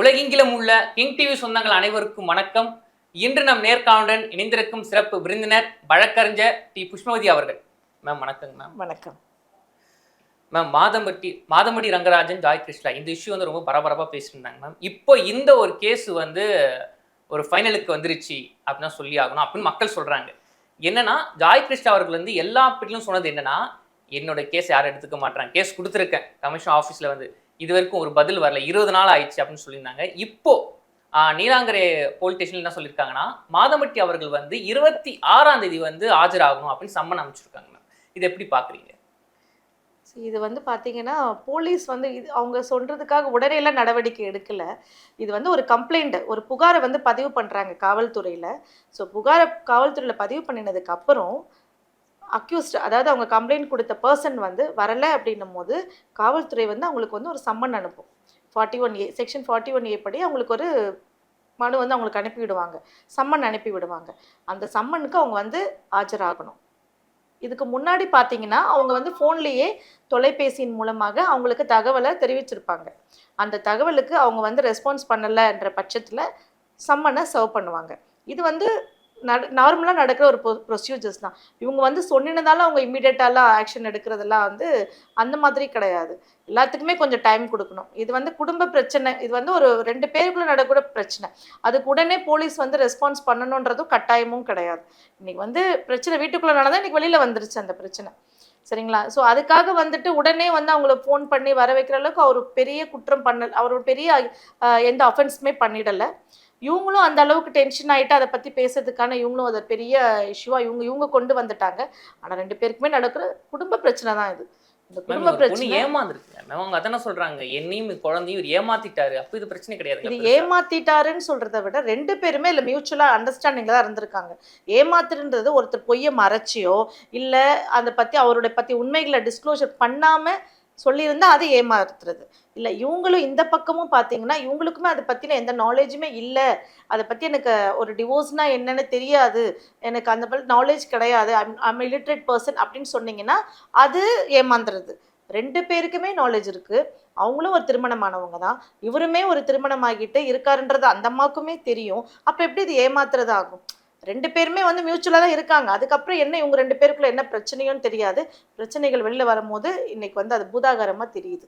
உலகெங்கிலும் உள்ள king TV சொந்தங்கள் அனைவருக்கும் வணக்கம். இன்று நம் நேர்காணலுடன் இணைந்திருக்கும் சிறப்பு விருந்தினர் வழக்கறிஞர் டி. புஷ்பவதி அவர்கள். மேம் வணக்கங்க மேம் வணக்கம். மேம் மாதம்பட்டி மாதம்பட்டி ரங்கராஜன் ஜாய் கிருஷ்ணா இந்த இஷ்யூ வந்து ரொம்ப பரபரப்பாக பேசியிருந்தாங்க மேம் இப்போ இந்த ஒரு கேஸ் வந்து ஒரு ஃபைனலுக்கு வந்துருச்சு அப்படின்னு சொல்லி ஆகணும் அப்படின்னு மக்கள் சொல்றாங்க. என்னன்னா ஜாய் கிருஷ்ணா அவர்கள் வந்து எல்லா அப்பீலும் சொன்னது என்னன்னா என்னோட கேஸ் யாரும் எடுத்துக்க மாட்டாங்க கேஸ் கொடுத்துருக்கேன். கமிஷன் ஆஃபீஸில் வந்து. இது வரைக்கும் ஒரு பதில் வரல. இருபது நாள் ஆயிடுச்சு அப்படின்னு சொல்லியிருந்தாங்க. இப்போ நீலாங்கரை போலீஸ் ஸ்டேஷன்ல என்ன சொல்லியிருக்காங்கன்னா மாதமட்டி அவர்கள் வந்து இருபத்தி ஆறாம் தேதி வந்து ஆஜராகணும் அப்படின்னு சம்மன் அமைச்சிருக்காங்க மேம். இது எப்படி பார்க்குறீங்க? இது வந்து பார்த்தீங்கன்னா போலீஸ் வந்து இது அவங்க சொல்றதுக்காக உடனேலாம் நடவடிக்கை எடுக்கல. இது வந்து ஒரு கம்ப்ளைண்ட் ஒரு புகாரை வந்து பதிவு பண்ணுறாங்க காவல்துறையில். ஸோ புகாரை காவல்துறையில் பதிவு பண்ணினதுக்கு அப்புறம் அக்யூஸ்ட் அதாவது அவங்க கம்ப்ளைண்ட் கொடுத்த பர்சன் வந்து வரலை அப்படின்னும் போது காவல்துறை வந்து அவங்களுக்கு வந்து ஒரு சம்மன் அனுப்பும். Forty one A section forty one A படி அவங்களுக்கு ஒரு மனு வந்து அவங்களுக்கு அனுப்பி விடுவாங்க. சம்மன் அனுப்பி விடுவாங்க. அந்த சம்மனுக்கு அவங்க வந்து ஆஜராகணும். இதுக்கு முன்னாடி பார்த்தீங்கன்னா அவங்க வந்து ஃபோன்லேயே தொலைபேசியின் மூலமாக அவங்களுக்கு தகவலை தெரிவிச்சிருப்பாங்க. அந்த தகவலுக்கு அவங்க வந்து ரெஸ்பான்ஸ் பண்ணலைன்ற பட்சத்தில் சம்மனை சர்வ் பண்ணுவாங்க. இது வந்து நட நார்மலாக நடக்கிற ஒரு ப்ரொசீஜர்ஸ் தான். இவங்க வந்து சொன்னினதால அவங்க இம்மிடியட்டாலாம் ஆக்ஷன் எடுக்கிறதெல்லாம் வந்து அந்த மாதிரி கிடையாது. எல்லாத்துக்குமே கொஞ்சம் டைம் கொடுக்கணும். இது வந்து குடும்ப பிரச்சனை. இது வந்து ஒரு ரெண்டு பேருக்குள்ள நடக்கூட பிரச்சனை. அதுக்கு உடனே போலீஸ் வந்து ரெஸ்பான்ஸ் பண்ணணுன்றதும் கட்டாயமும் கிடையாது. இன்னைக்கு வந்து பிரச்சனை வீட்டுக்குள்ளே நடந்தால் இன்றைக்கி வெளியில் வந்துருச்சு அந்த பிரச்சனை. சரிங்களா? ஸோ அதுக்காக வந்துட்டு உடனே வந்து அவங்கள ஃபோன் பண்ணி வர வைக்கிற அளவுக்கு அவர் பெரிய குற்றம் பண்ண அவர் ஒரு பெரிய எந்த அஃபென்ஸுமே பண்ணிடலை. இவங்களும் அந்த அளவுக்கு டென்ஷன் ஆகிட்டு அதை பற்றி பேசுறதுக்கான இவங்களும் அதை பெரிய இஷ்யூவாக இவங்க இவங்க கொண்டு வந்துட்டாங்க. ஆனால் ரெண்டு பேருக்குமே நடக்கிற குடும்ப பிரச்சனை தான் இது. இந்த குடும்ப பிரச்சனை ஏமாந்துருக்கு. மேம் அவங்க அதானே சொல்றாங்க. என்னையும் குழந்தையும் ஏமாத்திட்டாரு. அப்போ இது பிரச்சனை கிடையாது. இது ஏமாத்திட்டாருன்னு சொல்றதை விட ரெண்டு பேருமே இல்லை மியூச்சுவலா அண்டர்ஸ்டாண்டிங்ல தான் இருந்திருக்காங்க. ஏமாத்துன்றது ஒருத்தர் பொய்யை மறைச்சியோ இல்ல அதை பத்தி அவருடைய பத்தி உண்மைகளை டிஸ்க்ளோஷர் பண்ணாம சொல்லியிருந்தா அது ஏமாத்துறது. இல்லை இவங்களும் இந்த பக்கமும் பார்த்தீங்கன்னா இவங்களுக்குமே அதை பற்றின எந்த நாலேஜுமே இல்லை. அதை பற்றி எனக்கு ஒரு டிவோர்ஸ்னா என்னன்னு தெரியாது. எனக்கு அந்த நாலேஜ் கிடையாது. ஐம் இலிட்ரேட் பர்சன் அப்படின்னு சொன்னீங்கன்னா அது ஏமாந்துறது ரெண்டு பேருக்குமே நாலேஜ் இருக்குது அவங்களும் ஒரு திருமணமானவங்க தான். இவருமே ஒரு திருமணம் ஆகிட்டு இருக்காருன்றது அந்த அம்மாவுக்குமே தெரியும். அப்போ எப்படி இது ஏமாத்துறது ஆகும் ரெண்டு பேருமே வந்து மியூச்சுவலாக தான் இருக்காங்க. அதுக்கப்புறம் என்ன இவங்க ரெண்டு பேருக்குள்ள என்ன பிரச்சனையும் தெரியாது. பிரச்சனைகள் வெளில வரும்போது இன்னைக்கு வந்து அது பூதாகரமாக தெரியுது.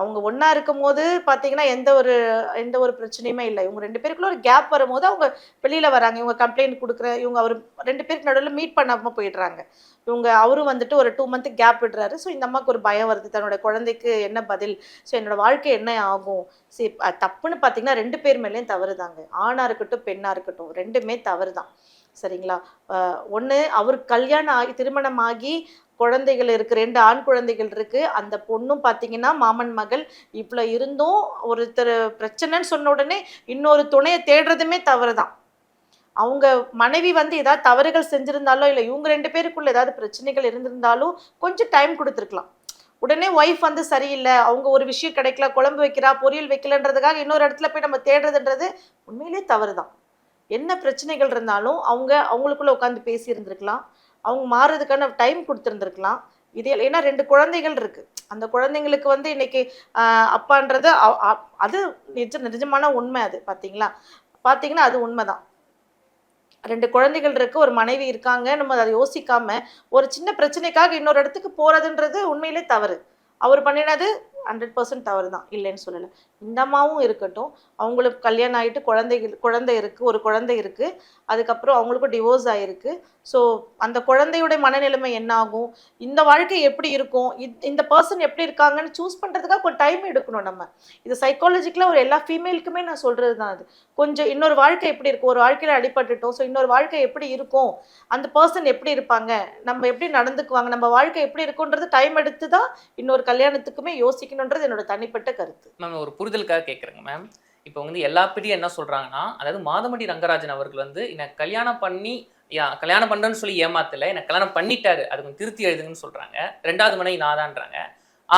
அவங்க ஒன்றா இருக்கும் போது பார்த்தீங்கன்னா எந்த ஒரு எந்த ஒரு பிரச்சனையுமே இல்லை. இவங்க ரெண்டு பேருக்குள்ள ஒரு கேப் வரும்போது அவங்க வெளியில் வராங்க. இவங்க கம்ப்ளைண்ட் கொடுக்குற இவங்க அவர் ரெண்டு பேருக்கு நடுவில் மீட் பண்ணாமல் போயிடுறாங்க. இவங்க அவரும் வந்துட்டு ஒரு டூ மந்த்து கேப் விடுறாரு. ஸோ இந்த அம்மாவுக்கு ஒரு பயம் வருது. தன்னோட குழந்தைக்கு என்ன பதில்? ஸோ என்னோட வாழ்க்கை என்ன ஆகும்? சரி தப்புன்னு பார்த்தீங்கன்னா ரெண்டு பேர் மேலேயும் தவறு தாங்க ஆணாக இருக்கட்டும் பெண்ணாக இருக்கட்டும். ரெண்டுமே தவறு தான் சரிங்களா ஒன்று அவர் கல்யாணம் ஆகி திருமணம் ஆகி குழந்தைகள் இருக்கு ரெண்டு ஆண் குழந்தைகள் இருக்கு. அந்த பொண்ணும் பார்த்தீங்கன்னா மாமன் மகள் இவ்வளோ இருந்தும் ஒருத்தர் பிரச்சனைன்னு சொன்ன உடனே இன்னொரு துணையை தேடுறதுமே தவறு தான் அவங்க மனைவி வந்து ஏதாவது தவறுகள் செஞ்சிருந்தாலோ இல்லை இவங்க ரெண்டு பேருக்குள்ள ஏதாவது பிரச்சனைகள் இருந்திருந்தாலும் கொஞ்சம் டைம் கொடுத்துருக்கலாம். உடனே ஒய்ஃப் வந்து சரியில்லை அவங்க ஒரு விஷயம் கிடைக்கல குழம்பு வைக்கிறா பொரியல் வைக்கலன்றதுக்காக இன்னொரு இடத்துல போய் நம்ம தேடுறதுன்றது உண்மையிலே தவறு தான் என்ன பிரச்சனைகள் இருந்தாலும் அவங்க அவங்களுக்குள்ள உட்காந்து பேசியிருந்திருக்கலாம் அவங்க மாறுறதுக்கான டைம் கொடுத்துருந்துருக்கலாம். இது ஏன்னா ரெண்டு குழந்தைகள் இருக்குது அந்த குழந்தைங்களுக்கு வந்து இன்னைக்கு அப்பான்றது அது நிஜ நிஜமான உண்மை அது பார்த்தீங்களா பார்த்தீங்கன்னா அது உண்மைதான். ரெண்டு குழந்தைகள் இருக்கு ஒரு மனைவி இருக்காங்க நம்ம அதை யோசிக்காம ஒரு சின்ன பிரச்சனைக்காக இன்னொரு இடத்துக்கு போறதுன்றது உண்மையிலே தவறு. அவர் பண்ணினது ஹண்ட்ரட் பர்சன்ட் தவறு தான் இல்லைன்னு சொல்லலை. இந்த அம்மாவும் இருக்கட்டும் அவங்களுக்கு கல்யாணம் ஆகிட்டு குழந்தைகள் குழந்தை இருக்குது ஒரு குழந்தை இருக்குது அதுக்கப்புறம் அவங்களுக்கும் டிவோர்ஸ் ஆகிருக்கு ஸோ அந்த குழந்தையுடைய மனநிலைமை என்ன ஆகும்? இந்த வாழ்க்கை எப்படி இருக்கும்? இந்த பர்சன் எப்படி இருக்காங்கன்னு சூஸ் பண்ணுறதுக்காக கொஞ்சம் டைம் எடுக்கணும் நம்ம. இது சைக்காலஜிக்கலாக ஒரு எல்லா ஃபீமேலுக்குமே நான் சொல்கிறது தான் அது. கொஞ்சம் இன்னொரு வாழ்க்கை எப்படி இருக்கும்? ஒரு வாழ்க்கையில் அடிபட்டுட்டோம் ஸோ இன்னொரு வாழ்க்கை எப்படி இருக்கும்? அந்த பர்சன் எப்படி இருப்பாங்க? நம்ம எப்படி நடந்துக்குவாங்க? நம்ம வாழ்க்கை எப்படி இருக்குன்றது டைம் எடுத்து தான் இன்னொரு கல்யாணத்துக்குமே யோசிக்கணும். வைக்கணுன்றது என்னோட தனிப்பட்ட கருத்து. மேம் ஒரு புரிதலுக்காக கேட்குறேங்க மேம் இப்போ வந்து எல்லா பெரிய என்ன சொல்கிறாங்கன்னா அதாவது மாதமடி ரங்கராஜன் அவர்கள் வந்து என்னை கல்யாணம் பண்ணி யா கல்யாணம் பண்ணுறேன்னு சொல்லி ஏமாத்தல என்னை கல்யாணம் பண்ணிட்டாரு அது கொஞ்சம் திருத்தி எழுதுங்கன்னு சொல்கிறாங்க ரெண்டாவது மனைவி நாதான்றாங்க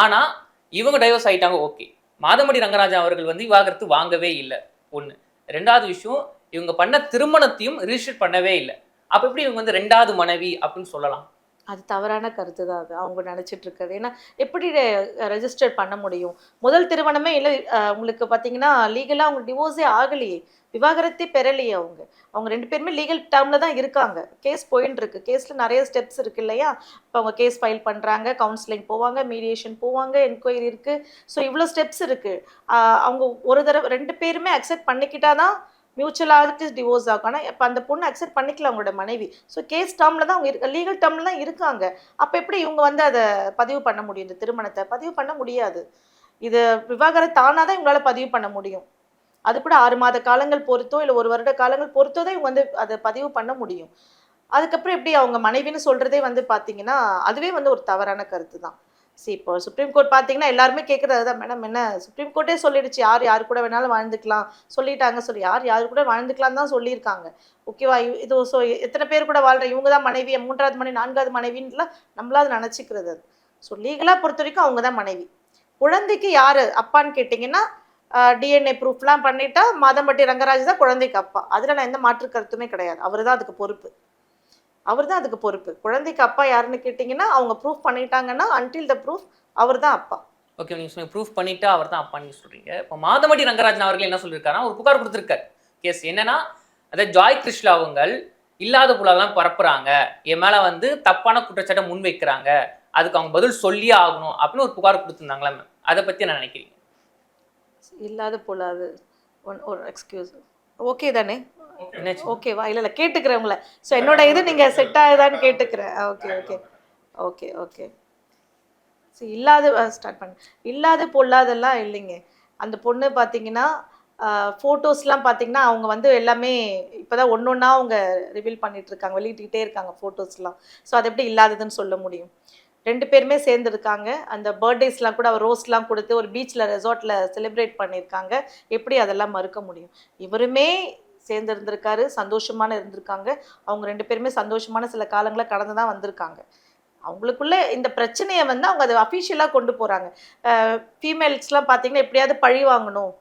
ஆனால் இவங்க டைவர்ஸ் ஆகிட்டாங்க ஓகே மாதமடி ரங்கராஜன் அவர்கள் வந்து விவாகரத்து வாங்கவே இல்லை ஒன்று ரெண்டாவது விஷயம் இவங்க பண்ண திருமணத்தையும் ரிஜிஸ்டர் பண்ணவே இல்லை. அப்போ எப்படி இவங்க வந்து ரெண்டாவது மனைவி? அப்படின்னு சொல்லலாம். அது தவறான கருத்து தான் அது. அவங்க நினச்சிட்டு இருக்கிறது. ஏன்னா எப்படி ரெஜிஸ்டர் பண்ண முடியும்? முதல் திருமணமே இல்லை உங்களுக்கு பார்த்தீங்கன்னா லீகலாக அவங்க டிவோர்ஸே ஆகலையே. விவாகரத்தே பெறலையே அவங்க. அவங்க ரெண்டு பேருமே லீகல் டேர்மில் தான் இருக்காங்க. கேஸ் போயின்னு இருக்கு. கேஸில் நிறைய ஸ்டெப்ஸ் இருக்கு இல்லையா? இப்போ அவங்க கேஸ் ஃபைல் பண்ணுறாங்க கவுன்சிலிங் போவாங்க மீடியேஷன் போவாங்க என்கொயரி இருக்குது ஸோ இவ்வளோ ஸ்டெப்ஸ் இருக்குது அவங்க ஒரு தடவை ரெண்டு பேருமே அக்செப்ட் பண்ணிக்கிட்டாதான் மியூச்சுவலாக டிவோர்ஸ் ஆகும் ஆனால் இப்போ அந்த பொண்ணு அக்செப்ட் பண்ணிக்கல அவங்களோட மனைவி. ஸோ கேஸ் டேர்மில் தான் அவங்க இருக்க லீகல் டேர்மில் தான் இருக்காங்க. அப்போ எப்படி இவங்க வந்து அதை பதிவு பண்ண முடியும்? இந்த திருமணத்தை பதிவு பண்ண முடியாது. இது விவாகரத்து தானாக தான் இவங்களால பதிவு பண்ண முடியும். அது கூட ஆறு மாத காலங்கள் பொறுத்தோ இல்லை ஒரு வருட காலங்கள் பொறுத்தோ தான் இவங்க வந்து அதை பதிவு பண்ண முடியும். அதுக்கப்புறம் எப்படி அவங்க மனைவின்னு சொல்கிறதே வந்து பார்த்தீங்கன்னா அதுவே வந்து ஒரு தவறான கருத்து தான் சி இப்போ சுப்ரீம் கோர்ட் பார்த்தீங்கன்னா எல்லாருமே கேட்குறது தான் மேடம் என்ன? சுப்ரீம் கோர்ட்டே சொல்லிடுச்சு. யார் யார் கூட வேணாலும் வாழ்ந்துக்கலாம். சொல்லிட்டாங்க. சொல்லி யார் யார் கூட வாழ்ந்துக்கலாம் தான் சொல்லியிருக்காங்க. ஓகேவா இது ஸோ எத்தனை பேர் கூட வாழ்கிற இவங்க தான் மனைவி. மூன்றாவது மனைவி நான்காவது மனைவின்லாம் நம்மளாவது நினச்சிக்கிறது அது. ஸோ லீகலாக பொறுத்த வரைக்கும் அவங்க தான் மனைவி. குழந்தைக்கு யார் அப்பான்னு கேட்டிங்கன்னா டிஎன்ஏ ப்ரூஃப்லாம் பண்ணிட்டா மாதம்பட்டி ரங்கராஜ் தான் குழந்தைக்கு அப்பா. அதில் நான் எந்த மாற்று கருத்துமே கிடையாது. அவர் தான் அதுக்கு பொறுப்பு. அவர் தான் அதுக்கு பொறுப்பு. குழந்தைக்கு அப்பா யாருன்னு கேட்டிங்கன்னா அவங்க ப்ரூஃப் பண்ணிட்டாங்கன்னா அன்டில் த ப்ரூஃப் அவர் தான் அப்பா. ஓகே நீங்கள் சொன்னீங்க ப்ரூஃப் பண்ணிட்டு அவர் தான் அப்பான்னு சொல்றீங்க. இப்போ மாதமடி ரங்கராஜன் அவர்கள் என்ன சொல்லியிருக்காருன்னா ஒரு புகார் கொடுத்துருக்காரு. கேஸ் என்னன்னா அதாவது ஜாய் கிருஷ்ணா அவங்கள் இல்லாத புலாலாம் பரப்புறாங்க. என் மேல வந்து தப்பான குற்றச்சாட்டை முன்வைக்கிறாங்க. அதுக்கு அவங்க பதில் சொல்லியே ஆகணும் அப்படின்னு ஒரு புகார் கொடுத்துருந்தாங்களா மேம் அதை பத்தி என்ன நினைக்கிறீங்க? இல்லாத போலாது ஒன் ஒரு எக்ஸ்கியூஸ் ஓகே தானே? என்னாச்சு ஓகேவா இல்லை இல்லை கேட்டுக்கிறேன் உங்களை. ஸோ என்னோட இது நீங்கள் செட் ஆகுதான்னு கேட்டுக்கிறேன். Okay okay okay okay so இல்லாத ஸ்டார்ட் பண்ண. இல்லாத பொல்லாதெல்லாம் இல்லைங்க. அந்த பொண்ணு பார்த்தீங்கன்னா ஃபோட்டோஸ்லாம் பார்த்தீங்கன்னா அவங்க வந்து எல்லாமே இப்போ தான் ஒன்று ஒன்றா அவங்க ரிவீல் பண்ணிகிட்டு இருக்காங்க வெளியிட்டுக்கிட்டே இருக்காங்க ஃபோட்டோஸ்லாம் ஸோ அது எப்படி இல்லாததுன்னு சொல்ல முடியும். ரெண்டு பேருமே சேர்ந்துருக்காங்க. அந்த பர்த்டேஸ்லாம் கூட அவர் ரோஸ்லாம் கொடுத்து ஒரு பீச்சில் ரெசார்ட்டில் செலிப்ரேட் பண்ணியிருக்காங்க. எப்படி அதெல்லாம் மறுக்க முடியும்? இவருமே சேர்ந்து இருந்திருக்காரு சந்தோஷமான இருந்திருக்காங்க. அவங்க ரெண்டு பேருமே சந்தோஷமான சில காலங்களை கடந்து தான் வந்திருக்காங்க. அவங்களுக்குள்ள இந்த பிரச்சனையை வந்து அவங்க அதை அஃபிஷியலாக கொண்டு போகிறாங்க ஃபீமேல்ஸ்லாம் பார்த்தீங்கன்னா எப்படியாவது பழி வாங்கணும்.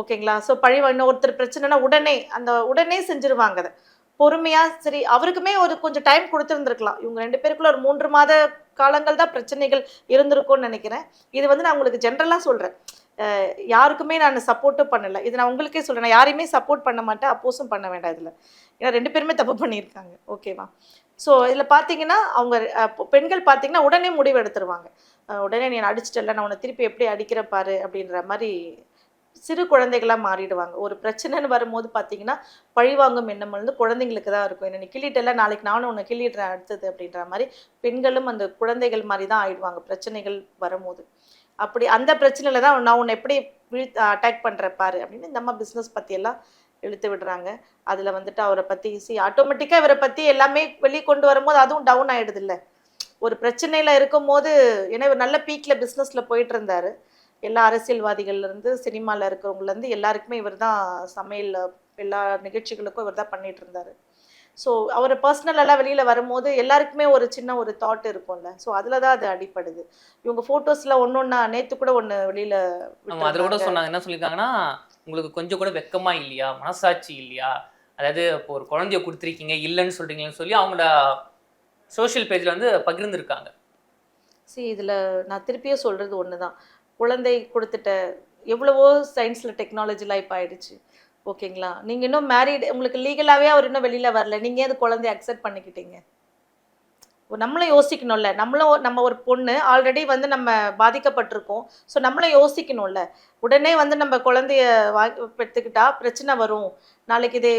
ஓகேங்களா? ஸோ பழி வாங்கணும் ஒருத்தர் பிரச்சனைனா உடனே அந்த உடனே செஞ்சுருவாங்க அதை. பொறுமையாக சரி அவருக்குமே ஒரு கொஞ்சம் டைம் கொடுத்துருந்துருக்கலாம். இவங்க ரெண்டு பேருக்குள்ள ஒரு மூன்று மாத காலங்கள் தான் பிரச்சனைகள் இருந்திருக்கும்னு நினைக்கிறேன். இது வந்து நான் உங்களுக்கு ஜென்ரலாக சொல்கிறேன் யாருக்குமே நான் சப்போர்ட்டும் பண்ணலை. இது நான் உங்களுக்கே சொல்கிறேன் நான் யாரையுமே சப்போர்ட் பண்ண மாட்டேன். அப்போஸும் பண்ண வேண்டாம் இதில். ஏன்னா ரெண்டு பேருமே தப்பு பண்ணியிருக்காங்க. ஓகேவா ஸோ இதில் பார்த்தீங்கன்னா அவங்க பெண்கள் பார்த்தீங்கன்னா உடனே முடிவு எடுத்துருவாங்க. உடனே நீ அடிச்சிட்டல நான் உன்னை திருப்பி எப்படி அடிக்கிற பாரு? அப்படின்ற மாதிரி சிறு குழந்தைகளாக மாறிடுவாங்க. ஒரு பிரச்சனைன்னு வரும்போது பார்த்தீங்கன்னா பழிவாங்கும் எண்ணம் வந்து குழந்தைங்களுக்கு தான் இருக்கும். என்ன நீ கிள்ளிட்டல நாளைக்கு நானும் உன்னை கிள்ளிடுறேன் அடுத்தது. அப்படின்ற மாதிரி பெண்களும் அந்த குழந்தைகள் மாதிரி தான் ஆயிடுவாங்க பிரச்சனைகள் வரும்போது. அப்படி அந்த பிரச்சனையில தான் நான் உன்னை எப்படி வீழ் அட்டாக் பண்ணுற பாரு அப்படின்னு இந்த அம்மா பிஸ்னஸ் பற்றியெல்லாம் இழுத்து விடுறாங்க. அதில் வந்துட்டு அவரை பற்றி ஈஸி ஆட்டோமேட்டிக்காக இவரை பற்றி எல்லாமே வெளியே கொண்டு வரும்போது அதுவும் டவுன் ஆகிடுது இல்லை ஒரு பிரச்சனையில் இருக்கும்போது ஏன்னா இவர் நல்ல பீக்கில் பிஸ்னஸில் போயிட்டு இருந்தார். எல்லா அரசியல்வாதிகள்லேருந்து சினிமாவில் இருக்கிறவங்கலேருந்து எல்லாருக்குமே இவர் தான் சமையல் எல்லா நிகழ்ச்சிகளுக்கும் இவர் தான் பண்ணிகிட்டு இருந்தார். ஸோ அவர் பர்சனல் எல்லாம் வெளியில் வரும்போது எல்லாருக்குமே ஒரு சின்ன ஒரு தாட் இருக்கும்ல. ஸோ அதில் தான் அது அடிப்படுது. இவங்க ஃபோட்டோஸில் ஒன்று ஒன்றா நேற்று கூட ஒன்று வெளியில் அதில் கூட சொன்னாங்க. என்ன சொல்லியிருக்காங்கன்னா உங்களுக்கு கொஞ்சம் கூட வெக்கமா இல்லையா? மனசாட்சி இல்லையா? அதாவது இப்போ ஒரு குழந்தைய கொடுத்துருக்கீங்க இல்லைன்னு சொல்றீங்கன்னு சொல்லி அவங்களோட சோஷியல் பேஜ்ல வந்து பகிர்ந்துருக்காங்க. See இதில் நான் திருப்பியும் சொல்கிறது ஒன்று தான் குழந்தை கொடுத்துட்ட எவ்வளவோ சயின்ஸில் டெக்னாலஜிலாம் இப்போ ஆயிடுச்சு. ஓகேங்களா? நீங்கள் இன்னும் மேரீடு உங்களுக்கு லீகலாகவே அவர் இன்னும் வெளியில் வரல. நீங்கள் அது குழந்தைய அக்செப்ட் பண்ணிக்கிட்டீங்க? நம்மளும் யோசிக்கணும்ல. நம்மளும் நம்ம ஒரு பொண்ணு ஆல்ரெடி வந்து நம்ம பாதிக்கப்பட்டிருக்கோம். ஸோ நம்மளும் யோசிக்கணும்ல. உடனே வந்து நம்ம குழந்தைய வா பெற்றுக்கிட்டா பிரச்சனை வரும். நாளைக்கு இது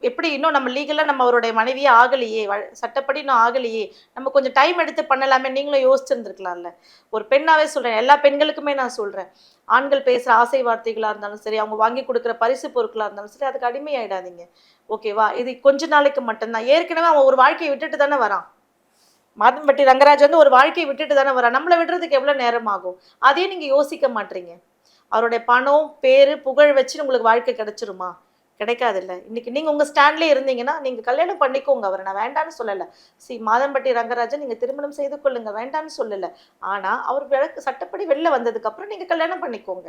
எப்படி இன்னும் நம்ம லீகலாக நம்ம அவருடைய மனைவியே ஆகலையே? வ- சட்டப்படி இன்னும் ஆகலையே? நம்ம கொஞ்சம் டைம் எடுத்து பண்ணலாமே நீங்களும் யோசிச்சிருந்துருக்கலாம்ல. ஒரு பெண்ணாவே சொல்கிறேன் எல்லா பெண்களுக்குமே நான் சொல்கிறேன் ஆண்கள் பேசுகிற ஆசை வார்த்தைகளாக இருந்தாலும் சரி அவங்க வாங்கி கொடுக்குற பரிசு பொருட்களாக இருந்தாலும் சரி அதுக்கு அடிமையாயிடாதீங்க. ஓகேவா இது கொஞ்ச நாளைக்கு மட்டும்தான். ஏற்கனவே அவன் ஒரு வாழ்க்கையை விட்டுட்டு தானே வரான். மாதம்பட்டி ரங்கராஜ் வந்து ஒரு வாழ்க்கையை விட்டுட்டு தானே வரான். நம்மளை விடுறதுக்கு எவ்வளோ நேரம் ஆகும் அதையும் நீங்கள் யோசிக்க மாட்டீங்க. அவருடைய பணம் பேர் புகழ் வச்சு உங்களுக்கு வாழ்க்கை கிடைச்சிருமா? கிடைக்காதுல்ல. இன்னைக்கு நீங்கள் உங்கள் ஸ்டாண்ட்லேயே இருந்தீங்கன்னா நீங்கள் கல்யாணம் பண்ணிக்கோங்க. அவரை நான் வேண்டான்னு சொல்லலை. சி மாதம்பட்டி ரங்கராஜன் நீங்கள் திருமணம் செய்து கொள்ளுங்க. வேண்டான்னு சொல்லலை. ஆனால் அவர் விளக்கு சட்டப்படி வெளில வந்ததுக்கப்புறம் நீங்கள் கல்யாணம் பண்ணிக்கோங்க.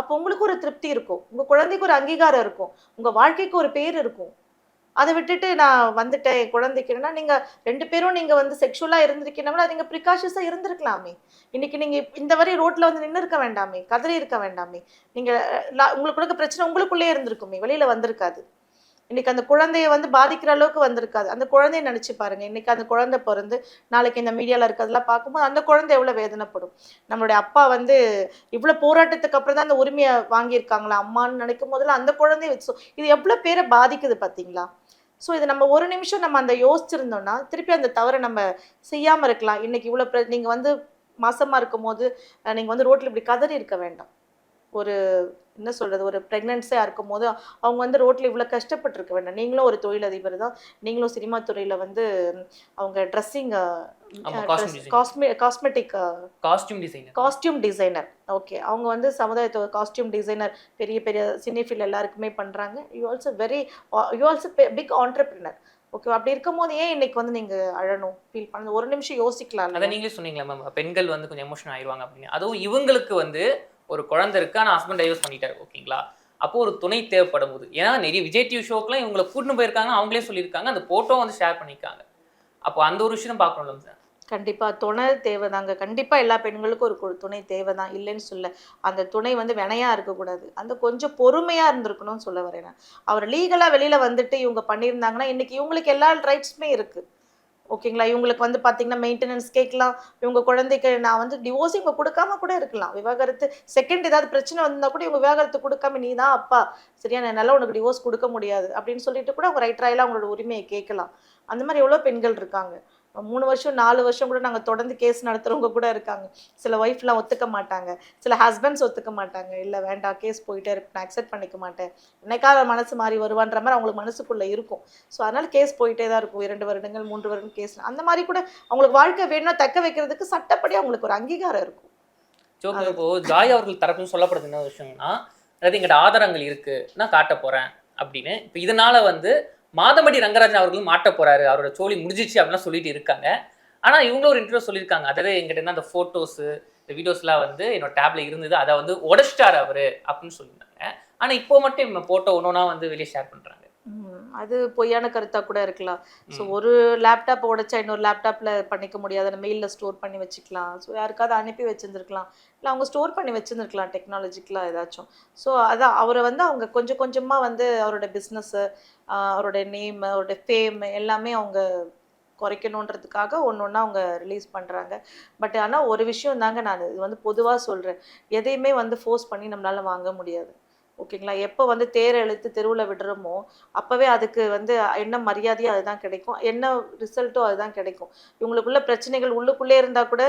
அப்போ உங்களுக்கு ஒரு திருப்தி இருக்கும். உங்கள் குழந்தைக்கு ஒரு அங்கீகாரம் இருக்கும். உங்கள் வாழ்க்கைக்கு ஒரு பேர் இருக்கும். அதை விட்டுட்டு நான் வந்துட்டேன் என் குழந்தைக்குன்னா நீங்க ரெண்டு பேரும் நீங்க வந்து செக்ஷுவலாக இருந்திருக்கீங்கன்னா நீங்க ப்ரிகாஷஸா இருந்திருக்கலாமே. இன்னைக்கு நீங்க இந்த வரை ரோட்ல வந்து நின்று இருக்க வேண்டாமே கதறி இருக்க வேண்டாமே. நீங்க உங்களுக்கு இருக்க பிரச்சனை உங்களுக்குள்ளே இருந்திருக்குமே வெளியில வந்திருக்காது. இன்றைக்கி அந்த குழந்தைய வந்து பாதிக்கிற அளவுக்கு வந்திருக்காது. அந்த குழந்தைய நினச்சி பாருங்கள் இன்றைக்கி அந்த குழந்தை பிறந்து நாளைக்கு இந்த மீடியாவில் இருக்கிறதெல்லாம் பார்க்கும்போது அந்த குழந்தை எவ்வளோ வேதனைப்படும். நம்மளுடைய அப்பா வந்து இவ்வளோ போராட்டத்துக்கு அப்புறம் தான் அந்த உரிமையை வாங்கியிருக்காங்களா? அம்மான்னு நினைக்கும் போதெல்லாம் அந்த குழந்தைய வச்சு இது எவ்வளோ பேரை பாதிக்குது பார்த்தீங்களா? ஸோ இது நம்ம ஒரு நிமிஷம் நம்ம அந்த யோசிச்சிருந்தோம்னா திருப்பி அந்த தவறை நம்ம செய்யாமல் இருக்கலாம். இன்றைக்கி இவ்வளோ பிர- வந்து மாசமாக இருக்கும் போது நீங்கள் வந்து ரோட்டில் இப்படி கதறி இருக்க வேண்டாம். ஒரு என்ன சொல்றது ஒரு ப்ரெக்னென்சியாக இருக்கும் போது அவங்க வந்து ரோட்ல இவ்வளோ கஷ்டப்பட்டிருக்க வேண்டாம். நீங்களும் ஒரு தொழிலதிபர் தான். நீங்களும் சினிமா துறையில வந்து அவங்க dressing cosmetic costume designer costume designer okay அவங்க வந்து சமுதாயத்தோட காஸ்டியூம் டிசைனர் பெரிய பெரிய சினிஃபில் எல்லாருக்குமே பண்ணுறாங்க you also very you also big entrepreneur okay அப்படி இருக்கும் போது ஏன் இன்னைக்கு வந்து நீங்க அழணும் ஃபீல் பண்ண ஒரு நிமிஷம் யோசிக்கலாம் அதை நீங்களே சொன்னீங்களா மேம் பெண்கள் வந்து கொஞ்சம் எமோஷன் ஆயிடுவாங்க அப்படின்னு. அதுவும் இவங்களுக்கு வந்து ஒரு குழந்தை இருக்கு ஆனால் ஹஸ்பண்ட் டைவர்ஸ் பண்ணிட்டாரு ஓகேங்களா? அப்போ ஒரு துணை தேவைப்படும் போது ஏன்னா நிறைய விஜய் டிவி ஷோக்கெலாம் இவங்களை கூட்டின்னு போயிருக்காங்க அவங்களே சொல்லியிருக்காங்க அந்த போட்டோ வந்து ஷேர் பண்ணியிருக்காங்க. அப்போ அந்த ஒரு விஷயம் பார்க்கணும் சார் கண்டிப்பாக துணை தேவைதாங்க. கண்டிப்பாக எல்லா பெண்களுக்கும் ஒரு துணை துணை தேவைதான். இல்லைன்னு சொல்ல அந்த துணை வந்து வினையாக இருக்கக்கூடாது. அந்த கொஞ்சம் பொறுமையாக இருந்திருக்கணும்னு சொல்ல வரேன் அவர் லீகலாக வெளியில் வந்துட்டு இவங்க பண்ணியிருந்தாங்கன்னா இன்றைக்கி இவங்களுக்கு எல்லா ரைட்ஸுமே இருக்குது ஓகேங்களா? இவங்களுக்கு வந்து பார்த்தீங்கன்னா மெயின்டெனன்ஸ் கேட்கலாம் இவங்க குழந்தைக்கு நான் வந்து டிவோர்ஸ் இவங்க கொடுக்காம கூட இருக்கலாம். விவாகரத்து செகண்ட் ஏதாவது பிரச்சனை வந்தால் கூட இவங்க விவாகரத்து கொடுக்காம நீ தான் அப்பா. சரியா? என்னால் உனக்கு டிவோர்ஸ் கொடுக்க முடியாது. அப்படின்னு சொல்லிட்டு கூட அவங்க ரைட் ராயில் அவங்களோட உரிமையை கேட்கலாம். அந்த மாதிரி எவ்வளோ பெண்கள் இருக்காங்க. மூணு வருஷம் நாலு வருஷம் கூட நாங்கள் தொடர்ந்து கேஸ் நடத்துகிறவங்க கூட இருக்காங்க. சில ஒய்ஃப்லாம் ஒத்துக்க மாட்டாங்க. சில ஹஸ்பண்ட்ஸ் ஒத்துக்க மாட்டாங்க. இல்லை வேண்டாம் கேஸ் போயிட்டே இருக்கு. நான் அக்செப்ட் பண்ணிக்க மாட்டேன். என்னைக்காக மனசு மாறி வருவான்ற மாதிரி அவங்களுக்கு மனசுக்குள்ளே இருக்கும். ஸோ அதனால் கேஸ் போயிட்டே தான் இருக்கும். இரண்டு வருடங்கள் மூன்று வருடம் கேஸ் அந்த மாதிரி கூட அவங்களுக்கு வாழ்க்கை வேணும்னா தக்க வைக்கிறதுக்கு சட்டப்படி அவங்களுக்கு ஒரு அங்கீகாரம் இருக்கும். இப்போ ஜாய் அவர்கள் தரப்புன்னு சொல்லப்படுது என்ன விஷயம்னா அதாவது எங்கிட்ட ஆதாரங்கள் இருக்குது நான் காட்ட போகிறேன் அப்படின்னு. இப்போ இதனால வந்து மாதமடி ரங்கராஜன் அவர்களும் மாட்ட போறாரு. அவரோட சோழி முடிஞ்சிச்சு அப்படிலாம் சொல்லிட்டு இருக்காங்க. ஆனா இவங்களும் ஒரு இன்டர்வியூ சொல்லியிருக்காங்க. அதாவது எங்கிட்ட என்ன அந்த போட்டோஸ் இந்த வீடியோஸ்லாம் வந்து என்னோட டேப்ல இருந்தது. அதை வந்து உடச்சிட்டாரு அவரு அப்படின்னு சொல்லியிருந்தாங்க. ஆனா இப்போ மட்டும் போட்டோ ஒன்னொன்னா வந்து வெளியே ஷேர் பண்றாங்க. அது பொய்யான கருத்தாக கூட இருக்கலாம். ஸோ. ஒரு லேப்டாப் உடைச்சா இன்னொரு லேப்டாப்பில் பண்ணிக்க முடியாது. மெயிலில் ஸ்டோர் பண்ணி வச்சுக்கலாம். ஸோ யாருக்காவது அனுப்பி வச்சிருந்துருக்கலாம். இல்லை அவங்க ஸ்டோர் பண்ணி வச்சிருந்துருக்கலாம் டெக்னாலஜிக்கலாக ஏதாச்சும். ஸோ அதான் அவரை வந்து அவங்க கொஞ்சம் கொஞ்சமாக வந்து அவரோட பிஸ்னஸ்ஸு அவரோட நேம் அவரோட ஃபேம் எல்லாமே அவங்க குறைக்கணுன்றதுக்காக ஒன்று ஒன்றா அவங்க ரிலீஸ் பண்ணுறாங்க பட் ஆனால் ஒரு விஷயம் தாங்க நான் இது வந்து பொதுவாக சொல்கிறேன் எதையுமே வந்து ஃபோர்ஸ் பண்ணி நம்மளால வாங்க முடியாது. ஓகேங்களா? எப்போ வந்து தேரை இழுத்து தெருவில் விடுறோமோ அப்போவே அதுக்கு வந்து என்ன மரியாதையோ அதுதான் கிடைக்கும். என்ன ரிசல்ட்டோ அதுதான் கிடைக்கும். இவங்களுக்குள்ள பிரச்சனைகள் உள்ளுக்குள்ளே இருந்தால் கூட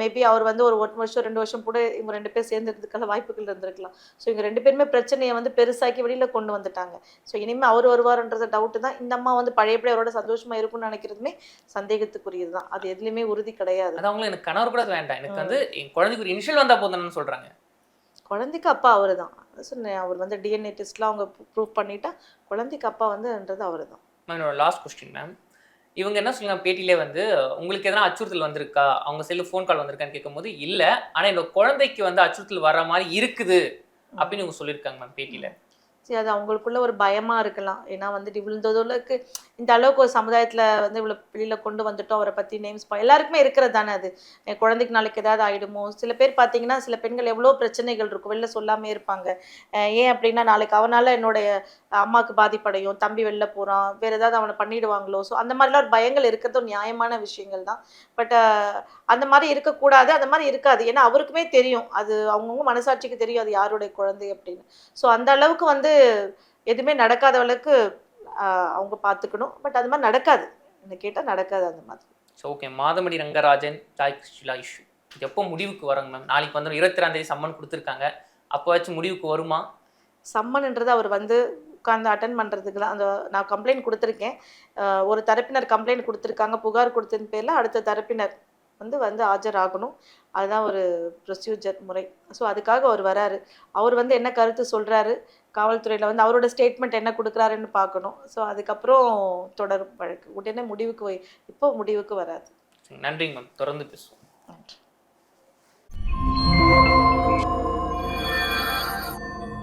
மேபி அவர் வந்து ஒரு ஒரு வருஷம் ரெண்டு வருஷம் கூட இவங்க ரெண்டு பேர் சேர்ந்துறதுக்கான வாய்ப்புகள் இருந்திருக்கலாம். ஸோ இவங்க ரெண்டு பேருமே பிரச்சனையை வந்து பெருசாக்கி வெளியில் கொண்டு வந்துட்டாங்க. ஸோ இனிமேல் அவர் வருவாருன்றது டவுட்டு தான். இந்த அம்மா வந்து பழையபடி அவரோட சந்தோஷமா இருக்கும்னு நினைக்கிறதுமே சந்தேகத்துக்குரியது தான். அது எதுலேயுமே உறுதி கிடையாது. அவங்களும் எனக்கு கணவர் கூட வேண்டாம். எனக்கு வந்து என் குழந்தைக்கு ஒரு இனிஷியல் வந்தா போதும்னு சொல்றாங்க. குழந்தைக்கு அப்பா அவர் தான் சொன்னேன் அவர் வந்து டிஎன்ஏ டெஸ்ட்லாம் அவங்க ப்ரூவ் பண்ணிட்டா குழந்தைக்கு அப்பா வந்துன்றது அவர் தான் மேம் என்னோட லாஸ்ட் கொஸ்டின் மேம் இவங்க என்ன சொல்லுங்க பேட்டியிலே வந்து உங்களுக்கு எதனா அச்சுறுத்தல் வந்திருக்கா? அவங்க செல்லு ஃபோன் கால் வந்திருக்கான்னு கேட்கும்போது இல்லை ஆனால் என்னோட குழந்தைக்கு வந்து அச்சுறுத்தல் வர மாதிரி இருக்குது. அப்படின்னு இவங்க சொல்லியிருக்காங்க மேம் பேட்டியில். சரி அது அவங்களுக்குள்ள ஒரு பயமாக இருக்கலாம். ஏன்னா வந்துட்டு விழுந்ததுக்கு இந்த அளவுக்கு ஒரு சமுதாயத்தில் வந்து இவ்வளோ வெளியில் கொண்டு வந்துட்டோம் அவரை பற்றி நேம்ஸ் எல்லாருக்குமே இருக்கிறது தானே அது. என் குழந்தைக்கு நாளைக்கு ஏதாவது ஆகிடுமோ சில பேர் பார்த்தீங்கன்னா சில பெண்கள் எவ்வளோ பிரச்சனைகள் இருக்கும் வெளில சொல்லாமே இருப்பாங்க. ஏன் அப்படின்னா நாளைக்கு அவனால் என்னுடைய அம்மாவுக்கு பாதிப்படையும் தம்பி வெளில போகிறான் வேறு ஏதாவது அவனை பண்ணிடுவாங்களோ? ஸோ அந்த மாதிரிலாம் ஒரு பயங்கள் இருக்கிறதும் நியாயமான விஷயங்கள் தான். பட் அந்த மாதிரி இருக்கக்கூடாது அந்த மாதிரி இருக்காது. ஏன்னா அவருக்குமே தெரியும் அது அவங்கவுங்க மனசாட்சிக்கு தெரியும் அது யாருடைய குழந்தை அப்படின்னு. ஸோ அந்த அளவுக்கு வந்து எதுவுமே நடக்காத அளவுக்கு அவங்க பார்த்துக்கணும். பட் அது மாதிரி நடக்காது. என்ன கேட்டால் நடக்காது அந்த மாதிரி. So okay Madhampatti Rangarajan Joy Crizildaa issue. இது எப்போ முடிவுக்கு வராங்க மேம் நாளைக்கு வந்து இருபத்தி ரெண்டாம் தேதி சம்மன் கொடுத்துருக்காங்க. அப்போவாச்சும் முடிவுக்கு வருமா? சம்மன்ன்றது அவர் வந்து உட்காந்து அட்டன் பண்ணுறதுக்குலாம் அந்த நான் கம்ப்ளைண்ட் கொடுத்துருக்கேன். ஒரு தரப்பினர் கம்ப்ளைண்ட் கொடுத்துருக்காங்க. புகார் கொடுத்ததின் பேரில் அடுத்த தரப்பினர் வந்து வந்து ஆஜராகணும். அதுதான் ஒரு ப்ரொசீஜர் முறை. ஸோ அதுக்காக அவர் வராரு. அவர் வந்து என்ன கருத்து சொல்கிறாரு காவல்துறையில் வந்து அவரோட ஸ்டேட்மெண்ட் என்ன கொடுக்குறாருன்னு பார்க்கணும். ஸோ அதுக்கப்புறம் தொடரும் வழக்கு. உடனே முடிவுக்கு இப்போ முடிவுக்கு வராது. நன்றிங்க மேம். தொடர்ந்து பேசுவோம். நன்றி.